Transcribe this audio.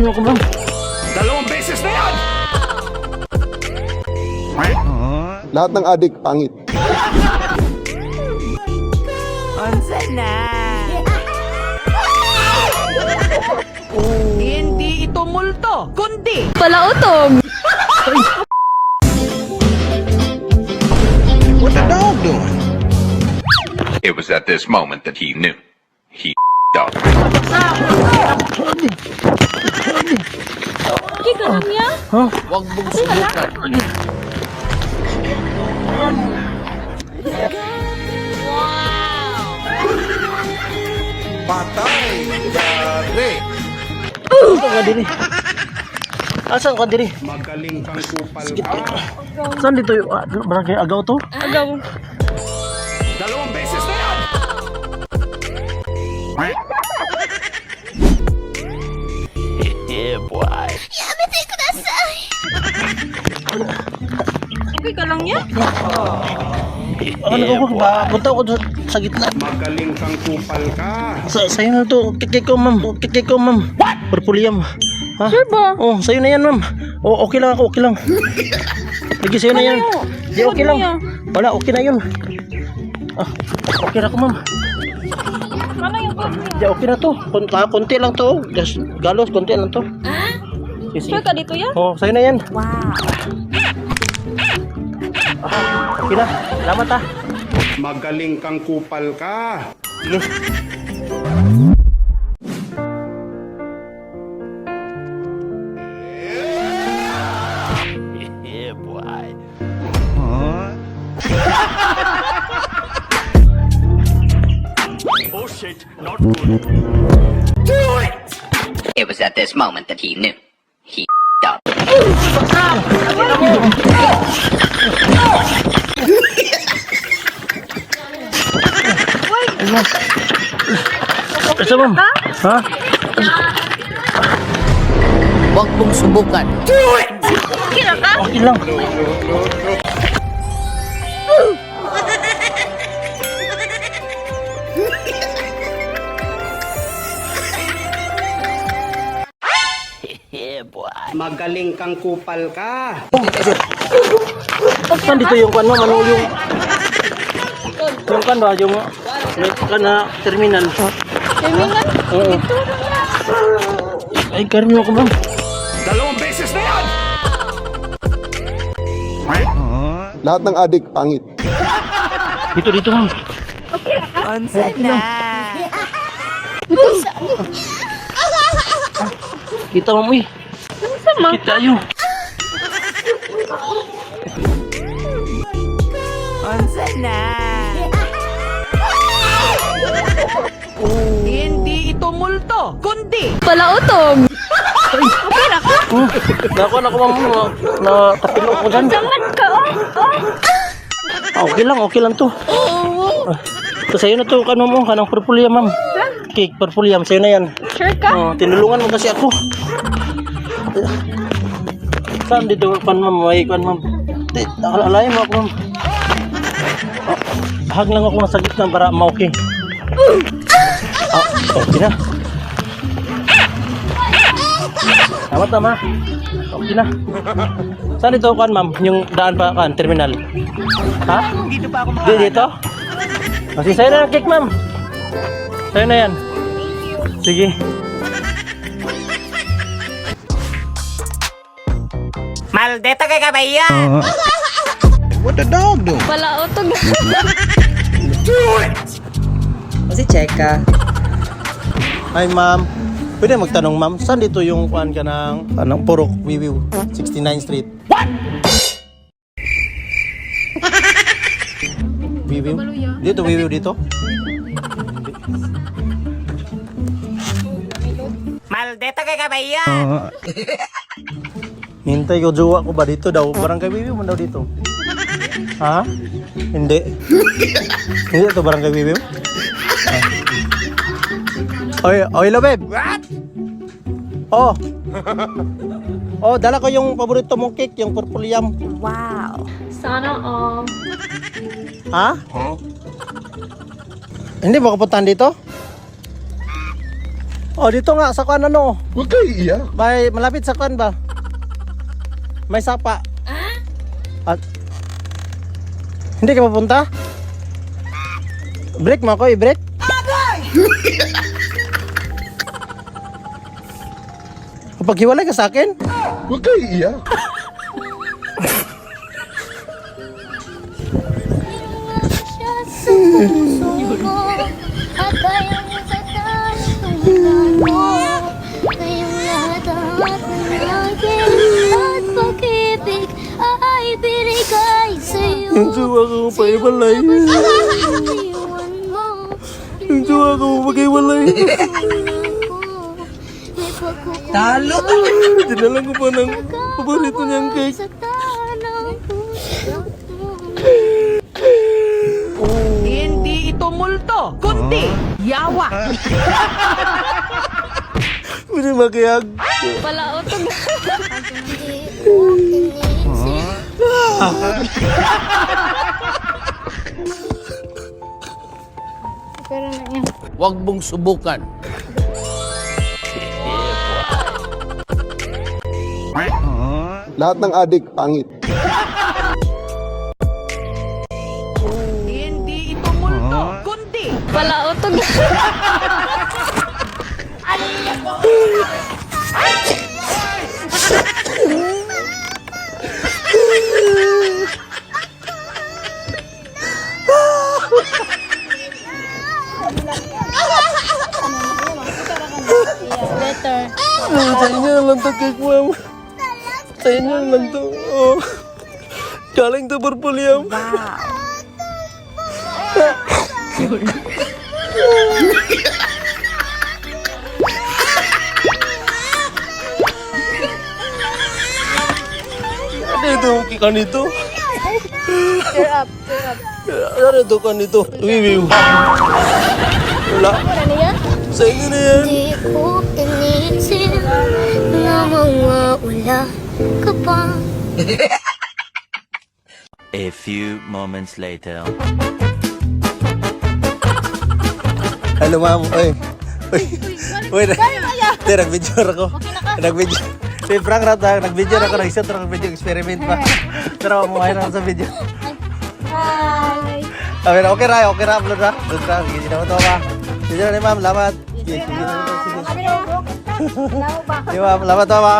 Ano ako ma'am? Dalawang beses na yan! Lahat ng adik pangit. Hindi ito multo, kundi Palautong! What the dog doing? It was at this moment that he knew. He subukan. Patay! Yari! Ito ka diri. Magaling kang kupal ah, barangay? Agaw. Okay ka lang niya? Ano ko ba? Punta doon sa gitna. Magaling kang kupal ka. Sa sa'yo na to. Kikik ko ma'am. Kikik ko ma'am. Purpuliam. Ha? Sure ba? Oh, sa'yo na yan ma'am. Oh, okay lang ako. Okay lang. Lagi sa'yo na yan. Di okay lang. Wala, okay na yun. Ah, okay na ako ma'am. Ano yung code niya? Okay na to. Kun ah, konti lang to. Just galos, konti lang to. Sige, Sure sige. ka dito ya? Oh, sa'yo na yan. Wow. Okay na. Salamat ah. Magaling kang kupal ka. Sige. Was at this moment that he knew. He up. Basta ma'am. Ha? Huwag mong subukan. Kira ka? Okay lang. Magaling kang kupal ka. Saan dito yung kan ma'am? Ano yung... Yung kan ba? Yung... Kan na terminal. Terminal? Oo. Ay, karmi ako ma'am. Dalawang beses na yan! Lahat ng adik pangit. Dito, dito ma'am. Kita ma'am, uy. Sama. Kita yun. hindi ito multo, kundi Palautong! Hmm. Nako na ko ma'am. Na, na tapilo ko dyan. Samad ka oh! Oh! Ah, okay lang, okay lang to. Ah, Ito sa'yo na to, kano mo, kanang purpuliam ma'am. Cake, purpuliam, sa'yo na yan. Sure ka? Oh, tinulungan mo kasi ako. Saan dito kan ma'am? May kan ma'am. Alalayan mo ako ma'am. Oh, hag lang ako sa gitna para ma-okay. Ah, okay na. Tama tama. Okay na. Saan dito kan ma'am? Yung daan pa kan, terminal. Ha? dito pa ako Di dito? Kasi sa'yo na ang cake ma'am. Sa'yo na yan. Sige. Maldita kay kabayo! What the dog doing? Palautong. Kasi Cheka. Hi ma'am. Pwede magtanong ma'am, saan dito yung kuan ka ng, anong Purok, Wiwiw, 69th Street? What? Wiwiw? Dito, Wiwiw dito? Maldita kay kabayo! Hintay ko, jowa ko ba dito daw? Barangay Wiwiw mo daw dito? Ha? Hindi. Hindi ito Barangay Wiwiw? Ah. Oy, oy, lo, babe. What? Oh. Oh, dala ko yung paborito mong cake, yung purple yam. Sana all. Ha? Hindi mo kapuntahan dito? Oh, dito nga sa kwan ano. Huwag kayo iiyak. May malapit sa kwan ba? May sapa. At Hindi ka papunta? Break mo ako, i-break. Paghiwalay ka sa akin? Huwag kayo iiyak. puso ko At Yung suwa ko paiwalay. Yung suwa ko paghiwalay. Talo! Dinalan ko pa ng paborito niyang cake. Hindi ito multo, kundi yawa. Pwede makiyag. Palautog. Pero na yan Huwag mong subukan. Lahat ng adik pangit. Hindi ito multo, kundi Palautog. Better Sa inyo lang to cake, ma'am. Sa inyo lang to. Oh. Galing to purple yam. Ano ito ka nito? Cheer up, cheer up Ano ito ka nito? Wiwiw. Wala. Ano yan? Inyo na na mawawala ka pa A few moments later. Hello, ma'am. Oy. Oy. Oy. Te, nag-video ako. Nag-video. Te, prank rat ha. Nag-video ako. Ng video experiment pa. Pero mukha na ako sa video. Hi Sabi na, okay ra, okay ra, upload ra. Upload ra. Sige, sinaw to ba? Sige na ni ma'am, lamat. Sige, sige na to. Sige. Sige, ma'am, lamat to ba?